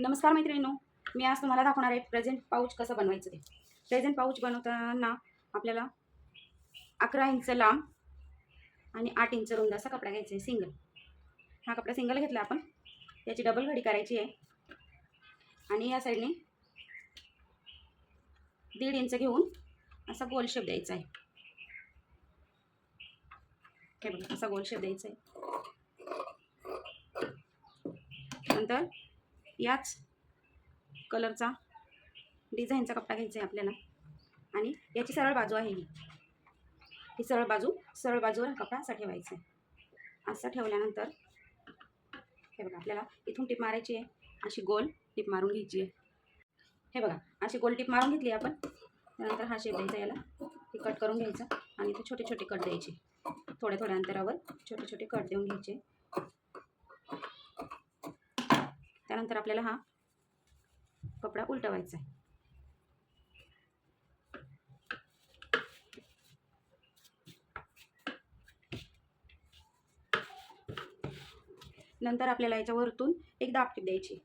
नमस्कार मैत्रिणींनो मी आज तुम्हाला दाखवणार आहे प्रेझेंट पाऊच कसं बनवायचं ते. प्रेझेंट पाऊच बनवताना आपल्याला अकरा इंच लांब आणि आठ इंच रुंद असा कपडा घ्यायचा आहे सिंगल हा कपडा सिंगल घेतला आपण. त्याची डबल घडी करायची आहे. आणि या साईडने दीड इंच घेऊन असा गोल शेप द्यायचा आहे. काय बघा असा गोल शेप द्यायचा आहे. नंतर याच कलरचा डिझाईनचा कपडा घ्यायचा आहे आपल्याला. आणि याची सरळ बाजू आहे ही. ही सरळ बाजू सरळ बाजूवर हा कपडा असा ठेवायचा आहे. असा ठेवल्यानंतर हे बघा आपल्याला इथून टीप मारायची आहे. अशी गोल टीप मारून घ्यायची आहे. हे बघा अशी गोल टीप मारून घेतली आपण. त्यानंतर हा शेप द्यायचा याला. हे कट करून घ्यायचा. आणि इथे छोटे छोटे कट द्यायचे. थोड्या थोड्या अंतरावर छोटे छोटे कट देऊन घ्यायचे. त्यानंतर आपल्याला हा कपडा उलटवायचा आहे. नंतर आपल्याला याच्या वरतून एक दाब द्यायची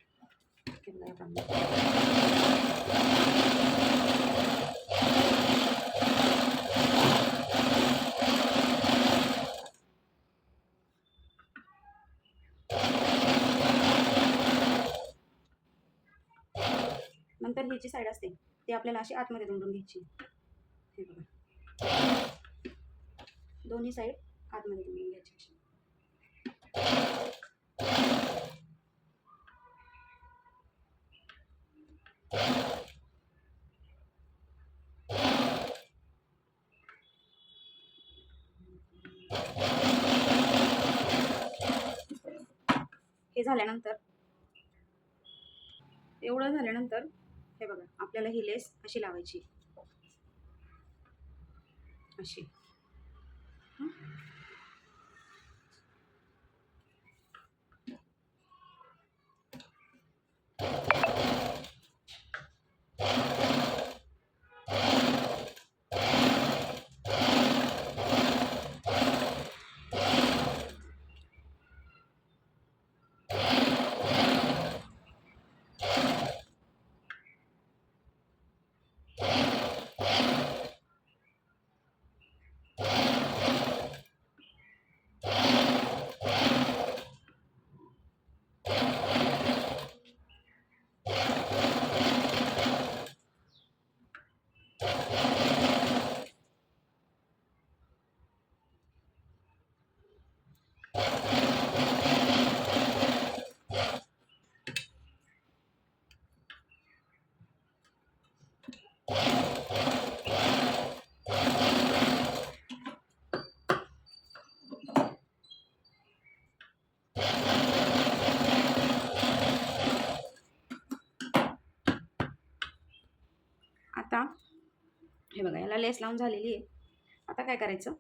नंतर ही जी साईड असते ती आपल्याला अशी आतमध्ये दुमडून घ्यायची. हे बघा. दोन्ही साईड आतमध्ये दुमडून घ्यायची अशी. हे झाल्यानंतर एवढं झाल्यानंतर हे बघा आपल्याला ही लेस अशी लावायची अशी हं? आता हे बघा याला लेस लावून झालेली आहे. आता काय करायचं?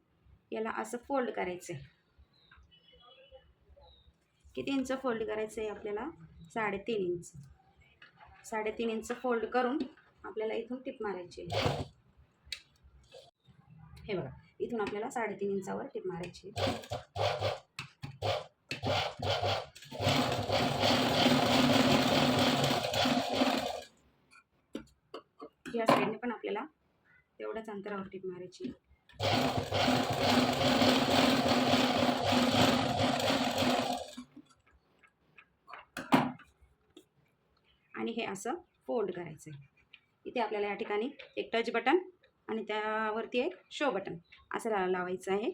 याला असं फोल्ड करायचं आहे किती इंच फोल्ड करायचं आहे आपल्याला? साडेतीन इंच. साडेतीन इंच फोल्ड करून आपल्याला इथून टिप मारायची आहे. हे बघा इथून आपल्याला साडेतीन इंचावर टिप मारायची या साईडने पण आपल्याला तेवढ्याच अंतरावर टिप मारायची आणि हे असं फोल्ड करायचं आहे इथे आपल्याला या ठिकाणी एक टच बटन आणि त्यावरती एक शो बटन असं ला लावायचं आहे.